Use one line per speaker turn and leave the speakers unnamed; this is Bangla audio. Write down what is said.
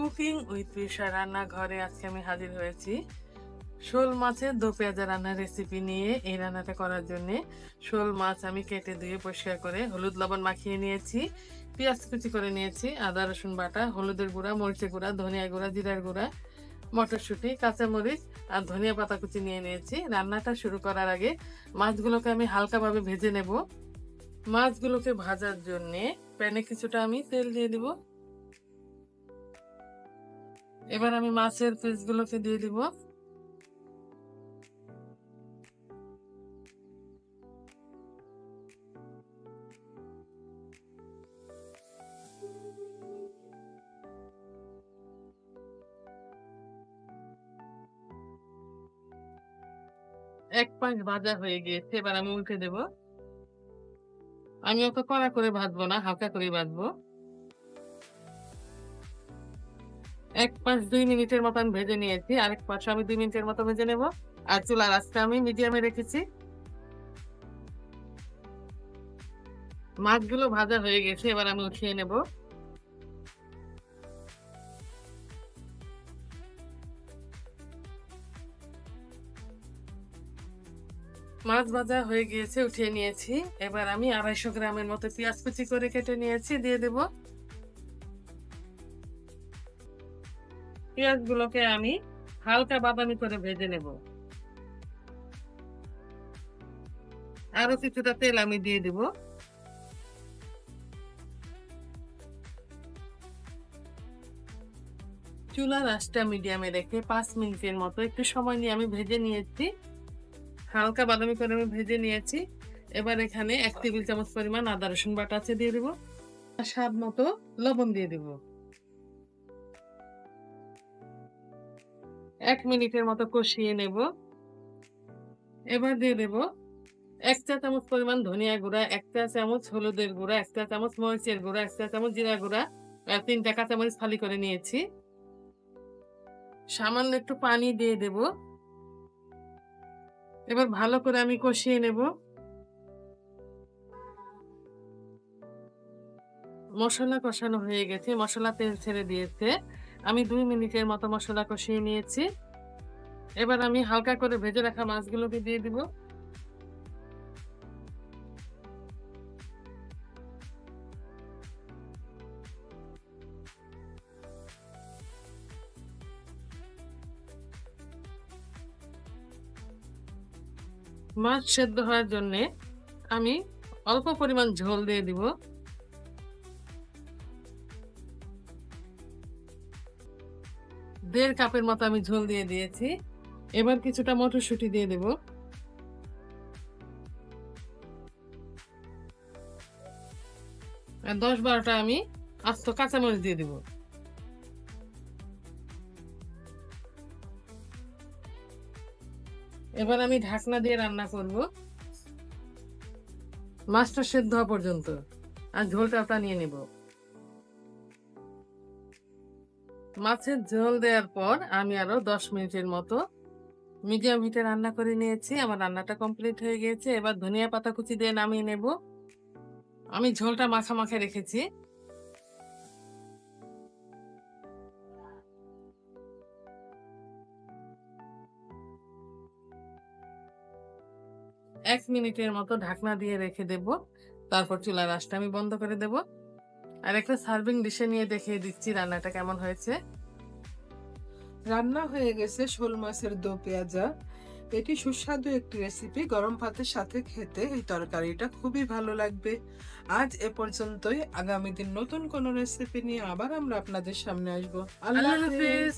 কুকিং উইথ পিসা রান্নাঘরে আজকে আমি হাজির হয়েছি। শোল মাছের দো পেঁয়াজা রান্নার রেসিপি নিয়ে এই রান্নাটা করার জন্যে। শোল মাছ আমি কেটে ধুয়ে পরিষ্কার করে হলুদ লবণ মাখিয়ে নিয়েছি, পেঁয়াজ কুচি করে নিয়েছি, আদা, রসুন বাটা, হলুদের গুঁড়া, মরিচের গুঁড়া, ধনিয়া গুঁড়া, জিরার গুঁড়া, মটরশুঁটি, কাঁচামরিচ আর ধনিয়া পাতা কুচি নিয়ে নিয়েছি। রান্নাটা শুরু করার আগে মাছগুলোকে আমি হালকাভাবে ভেজে নেব। মাছগুলোকে ভাজার জন্যে প্যানে কিছুটা আমি তেল দিয়ে দিব। এবার আমি মাছের পিসগুলোকে দিয়ে দিব। এক পাশ ভাজা হয়ে গিয়েছে, এবার আমি উল্টে দেব। আমি ওকে কড়া করে ভাজবো না, হালকা করে ভাজবো। এক পাশ দুই মিনিটের মতো আমি ভেজে নিয়েছি, আরেক পাশ আমি দুই মিনিটের মতো ভেজে নেব। আর চুলার আজকে আমি মিডিয়ামে রেখেছি। মাছগুলো ভাজা হয়ে গেছে, এবার আমি উঠিয়ে নেব। মাছ ভাজা হয়ে গিয়েছে, উঠিয়ে নিয়েছি। এবার আমি আড়াইশো গ্রামের মতো পেঁয়াজ কুচি করে কেটে নিয়েছি, দিয়ে দেব। পেঁয়াজগুলোকে আমি হালকা বাদামি করে ভেজে নেব। আরও কিছুটা তেল আমি দিয়ে দিব। চুলার আঁচটা মিডিয়ামে রেখে পাঁচ মিনিটের মতো একটু সময় নিয়ে আমি ভেজে নিয়েছি। হালকা বাদামি করে আমি ভেজে নিয়েছি। এবার এখানে এক টেবিল চামচ পরিমাণ আদা রসুন বাটা আছে দিয়ে দিব। স্বাদ মতো লবণ দিয়ে দিব। এক মিনিটের মতো কষিয়ে নেব। এবার দিয়ে দেব এক চা চামচ পরিমাণ ধনিয়া গুঁড়া, এক চা চামচ হলুদের গুঁড়া, এক চা চামচ মরিচের গুঁড়া, এক চা চামচ জিরা গুঁড়া আর তিনটা কাঁচামরিচ ফালি করে নিয়েছি। সামান্য একটু পানি দিয়ে দেব। এবার ভালো করে আমি কষিয়ে নেব। মশলা কষানো হয়ে গেছে, মশলা তেল ছেড়ে দিয়েছে। আমি দুই মিনিটের মতো মশলা কষিয়ে নিয়েছি। এবার আমি হালকা করে ভেজে রাখা মাছগুলোকে দিয়ে দিব। মাছ সেদ্ধ হওয়ার জন্যে আমি অল্প পরিমাণ ঝোল দিয়ে দিব। দেড় কাপের মতো আমি ঝোল দিয়ে দিয়েছি। এবার কিছুটা মটরশুঁটি দিয়ে দেব। আর দশ বারোটা আমি আস্ত কাঁচামরিচ দিয়ে দিব। এবার আমি ঢাকনা দিয়ে রান্না করব। মাছটা সেদ্ধ হওয়া পর্যন্ত। আর ঝোলটা নিয়ে নেব। মাছের ঝোল দেওয়ার পর আমি আরও দশ মিনিটের মতো মিডিয়াম হিটে রান্না করে নিয়েছি। আমার রান্নাটা কমপ্লিট হয়ে গিয়েছে। এবার ধনিয়া পাতা কুচি দিয়ে নামিয়ে নেব। আমি ঝোলটা মাখা মাখা রেখেছি। এক মিনিটের মতো ঢাকনা দিয়ে রেখে দেব। তারপর চুলার আঁচটা আমি বন্ধ করে দেব। আর একটা সার্ভিং ডিশে নিয়ে দেখিয়ে দিচ্ছি রান্নাটা কেমন হয়েছে।
রান্না হয়ে গেছে শোল মাছের দো পেঁয়াজা। এটি সুস্বাদু একটি রেসিপি গরম ভাতের সাথে খেতে এই তরকারিটা খুবই ভালো লাগবে। আজ এ পর্যন্তই। আগামী দিন নতুন কোন রেসিপি নিয়ে আবার আমরা আপনাদের সামনে আসব।
আল্লাহ হাফিজ।